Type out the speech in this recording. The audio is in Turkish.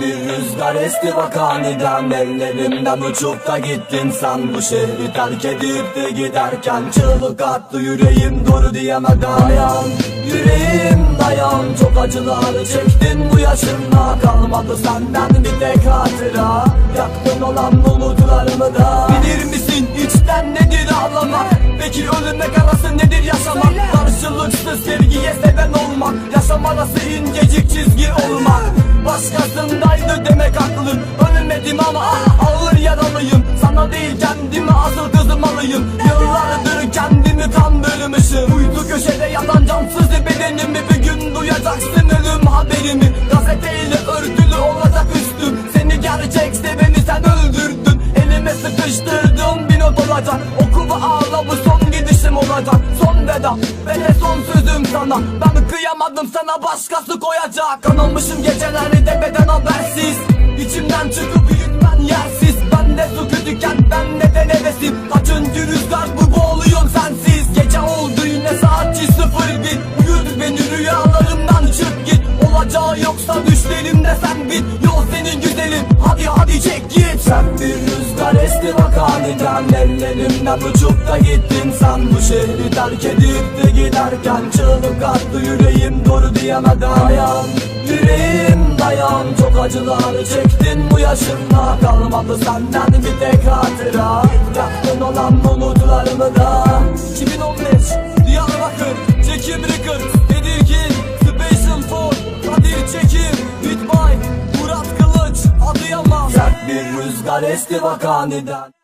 bir rüzgar esti bak aniden Ellerimden uçup da gittin sen. Bu şehri terk edip de giderken Çığlık attı yüreğim doğru diyemeden Dayan. Yüreğim dayan Çok acılar çektin bu yaşımda. Kalmadı senden bir tek hatıra. Yaktın olan umutlarımı da. Bilir misin içten nedir ağlamak? Peki ölümek arası nedir yaşamak? Karşılıksız sevgiye seven olmak. Yaşam arası incecik çizgi olmak Başkasındaydı demek aklım Ölmedim ama ağır yaralıyım. Sana değil kendime asıl kızmalıyım. Yıllardır kendimi kan bölmüşüm. Uydu köşede yatan cansız bedenimi. Bir gün duyacaksın ölüm haberimi. Gazeteyle örtülü olacak üstüm. Seni gerçek seveni sen öldürdün. Elime sıkıştırdığım bir not olacak. Oku ve ağla bu son gidişim olacak. Son veda ve de son sözüm sana. Ben kıyamadım sana başkası koyacak. Beden habersiz İçimden çıkıp yürütmen yersiz. Ben de su kötüken ben de de nefesim. Kaçıncı rüzgar bu boğuluyorum sensiz. Gece oldu yine sıfır bir. Uyut beni rüyalarımdan çık git. Olacağı yoksa düşlerimde sen bit Yol senin güzelim hadi hadi çek git. Sen bir rüzgar esti bak aniden Ellerimden uçup da gittin. Sen Bu şehri terk edip de giderken Çığlık attı yüreğim. Doğru diyemeden Dayan yüreğim dayan Çok acılar çektin bu yaşımda. Kalmadı senden bir tek hatıra. Yaktın olan umutlarımı da. 2015 Diyarbakır Çekim Record. Tedirgin Special for Kadir Çekim. Bitbay Murat Kılıç Adıyaman. Sert bir rüzgar esti bak aniden